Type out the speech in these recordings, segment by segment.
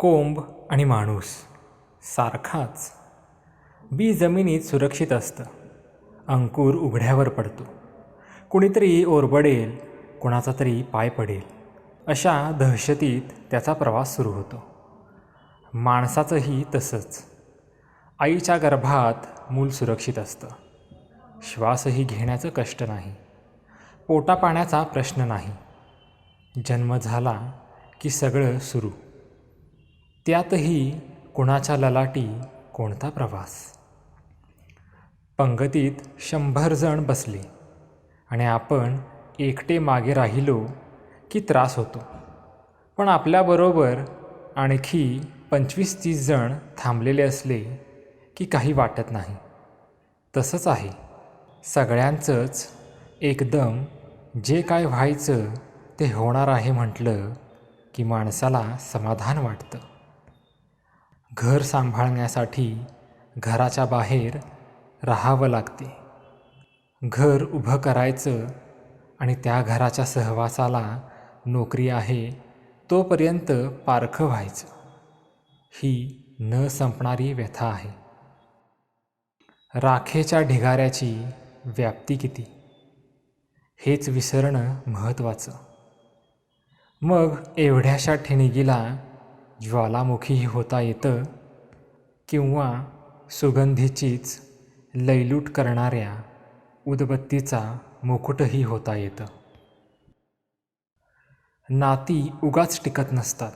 कोंब आणि माणूस सारखाच. बी जमिनीत सुरक्षित असतं. अंकुर उघड्यावर पडतो. कुणीतरी ओरबडेल कुणाचा तरी पाय पडेल. अशा दहशतीत त्याचा प्रवास सुरू होतो. माणसाचंही तसंच. आईच्या गर्भात मूल सुरक्षित असतं. श्वासही घेण्याचं कष्ट नाही. पोटापाण्याचा प्रश्न नाही. जन्म झाला की सगळं सुरू. त्यातही कुणाच्या ललाटी कोणता प्रवास? पंगतीत शंभर जण बसले आणि आपण एकटे मागे राहिलो की त्रास होतो. पण आपल्याबरोबर आणखी पंचवीस तीस जण थांबलेले असले की काही वाटत नाही. तसंच आहे. सगळ्यांचंच एकदम जे काय व्हायचं ते होणार आहे म्हटलं की माणसाला समाधान वाटतं. घर सांभाळण्यासाठी घराच्या बाहेर राहावं लागते. घर उभं करायचं आणि त्या घराच्या सहवासाला नोकरी आहे तोपर्यंत पारखं व्हायचं. ही न संपणारी व्यथा आहे. राखेच्या ढिगाऱ्याची व्याप्ती किती? हेच विसरणं महत्त्वाचं. मग एवढ्याशा ठिणगीला ज्वालामुखीही होता येतं किंवा सुगंधीचीच लयलूट करणाऱ्या उदबत्तीचा मुकुटही होता येतं नाती उगाच टिकत नसतात.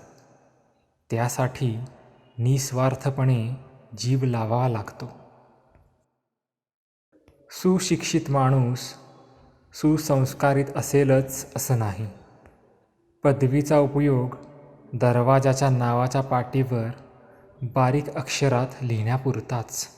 त्यासाठी निस्वार्थपणे जीव लावावा लागतो. सुशिक्षित माणूस सुसंस्कारित असेलच असं नाही. पदवीचा उपयोग दरवाजाच्या नावाच्या पाटीवर बारीक अक्षरात लिहिण्यापुरताच.